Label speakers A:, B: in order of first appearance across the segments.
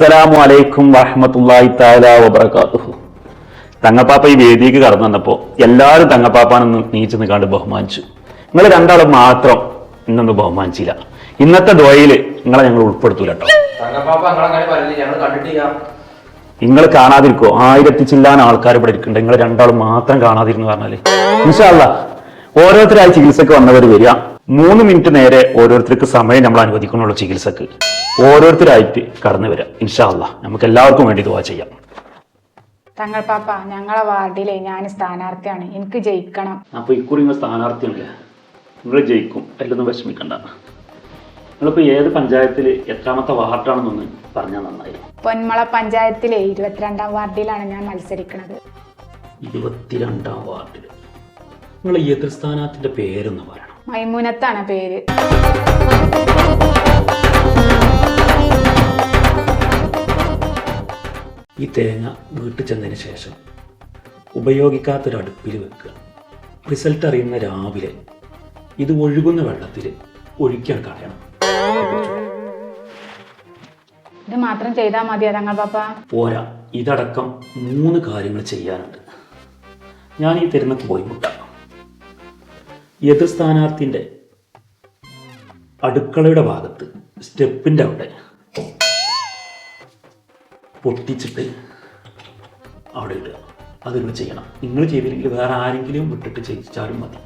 A: അസ്സലാമു അലൈക്കും വറഹമത്തല്ലായി താല വബർക്കാത്തുഹു തങ്ങപ്പാപ്പ ഈ വേദിക്ക് കടന്നു വന്നപ്പോൾ എല്ലാവരും തങ്ങപ്പാപ്പാനൊന്ന് നീച്ചു നിൽക്കാണ്ട് ബഹുമാനിച്ചു. നിങ്ങൾ രണ്ടാളും മാത്രം ഇന്നൊന്ന് ബഹുമാനിച്ചില്ല. ഇന്നത്തെ ദ്വയിൽ നിങ്ങളെ ഞങ്ങൾ ഉൾപ്പെടുത്തൂല കേട്ടോ നിങ്ങൾ കാണാതിരിക്കോ. ആയിരത്തി ചില്ലാൻ ആൾക്കാർ ഇവിടെ ഇരിക്കുന്നുണ്ട്. നിങ്ങൾ രണ്ടാളും മാത്രം കാണാതിരുന്നു പറഞ്ഞാൽ. ഇൻഷാല്ല ഓരോരുത്തരായി ചികിത്സക്ക് വന്നവർ വരിക. മൂന്ന് മിനിറ്റ് നേരെ ഓരോരുത്തർക്ക് സമയം നമ്മൾ അനുവദിക്കുന്നുള്ള ചികിത്സക്ക് ഓരോരുത്തരായിട്ട് കടന്നു വരാം ഇൻഷാല്ല നമുക്ക് എല്ലാവർക്കും വേണ്ടി ദുവാ ചെയ്യാം.
B: തങ്ങൾ പാപ്പ ഞങ്ങളെ വാർഡിലെ ഞാൻ സ്ഥാനാർത്ഥിയാണ്. എനിക്ക് ജയിക്കണം.
A: അപ്പോൾ ഇക്കുറി നിങ്ങൾ സ്ഥാനാർത്ഥിയല്ലേ നിങ്ങൾ ജയിക്കും. അല്ലൊന്നും വിഷമിക്കണ്ട. നിങ്ങളിപ്പോൾ ഏത് പഞ്ചായത്തിൽ എത്രാമത്തെ വാർഡാണെന്നൊന്ന് പറഞ്ഞാൽ നന്നായി.
B: പൊന്മള പഞ്ചായത്തിലെ ഇരുപത്തിരണ്ടാം വാർഡിലാണ് ഞാൻ മത്സരിക്കുന്നത്
A: ഇരുപത്തിരണ്ടാം വാർഡിൽ നിങ്ങൾ എതിർ സ്ഥാനാർത്ഥിന്റെ പേരൊന്ന് പറയണം.
B: മൈമുനത്താണ് പേര്.
A: ഈ തേങ്ങ വീട്ടിൽ ചെന്നതിന് ശേഷം ഉപയോഗിക്കാത്തൊരു അടുപ്പിൽ വെക്കുക. റിസൾട്ട് അറിയുന്ന രാവിലെ ഇത് ഒഴുകുന്ന വെള്ളത്തിൽ ഒഴിക്കാൻ കളയണം.
B: ഇത് മാത്രം ചെയ്താൽ മതിയോ തങ്ങൾ പാപ്പ.
A: പോരാ ഇതടക്കം മൂന്ന് കാര്യങ്ങൾ ചെയ്യാനുണ്ട്. ഞാൻ ഈ തരുന്ന കോയിമുട്ട എതിർ സ്ഥാനാർത്ഥിന്റെ അടുക്കളയുടെ ഭാഗത്ത് സ്റ്റെപ്പിന്റെ അവിടെ പൊട്ടിച്ചിട്ട് അവിടെ ഇടുക. അത് നിങ്ങൾ ചെയ്യണം. നിങ്ങൾ ചെയ്തില്ലെങ്കിൽ വേറെ ആരെങ്കിലും വിട്ടിട്ട് ചെയ്യിച്ചാലും മതി.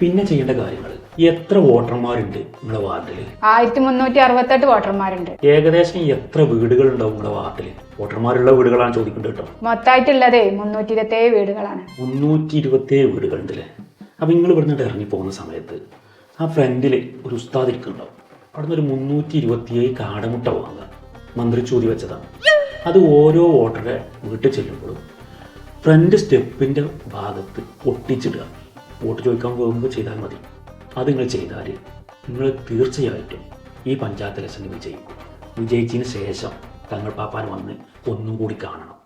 A: പിന്നെ ചെയ്യേണ്ട കാര്യങ്ങൾ. എത്ര വോട്ടർമാരുണ്ട് നിങ്ങളുടെ വാർഡിൽ?
B: ആയിരത്തി മുന്നൂറ്റി അറുപത്തെട്ട് വോട്ടർമാരുണ്ട്.
A: ഏകദേശം എത്ര വീടുകൾ ഉണ്ടാവും നിങ്ങളുടെ വാർഡിൽ? വോട്ടർമാരുള്ള വീടുകളാണ് ചോദിക്കേണ്ടത് കേട്ടോ.
B: മൊത്തമായിട്ടുള്ളതേ മുന്നൂറ്റി ഇരുപത്തേഴ് വീടുകളാണ്.
A: മുന്നൂറ്റി ഇരുപത്തേഴ് വീടുകളുണ്ടല്ലേ അപ്പം നിങ്ങൾ ഇവിടുന്ന് ഇറങ്ങി പോകുന്ന സമയത്ത് ആ ഫ്രണ്ടിൽ ഒരു ഉസ്താദ് ഇരിക്കുന്നുണ്ടാവും. അവിടുന്ന് ഒരു മുന്നൂറ്റി ഇരുപത്തിയേഴ് കാടമുട്ട വാങ്ങുക. മന്ത്രി ചൂതി വെച്ചതാണ്. അത് ഓരോ വോട്ടറുടെ വീട്ടിൽ ചെല്ലുമ്പോഴും ഫ്രണ്ട് സ്റ്റെപ്പിന്റെ ഭാഗത്ത് ഒട്ടിച്ചിടുക. വോട്ട് ചോദിക്കാൻ പോകുമ്പോൾ ചെയ്താൽ മതി. അത് നിങ്ങൾ ചെയ്താൽ നിങ്ങൾ തീർച്ചയായിട്ടും ഈ പഞ്ചായത്ത് ഇലക്ഷനിൽ വിജയിക്കും. വിജയിച്ചതിന് ശേഷം തങ്ങൾ പാപ്പാൻ വന്ന് ഒന്നും കൂടി കാണണം.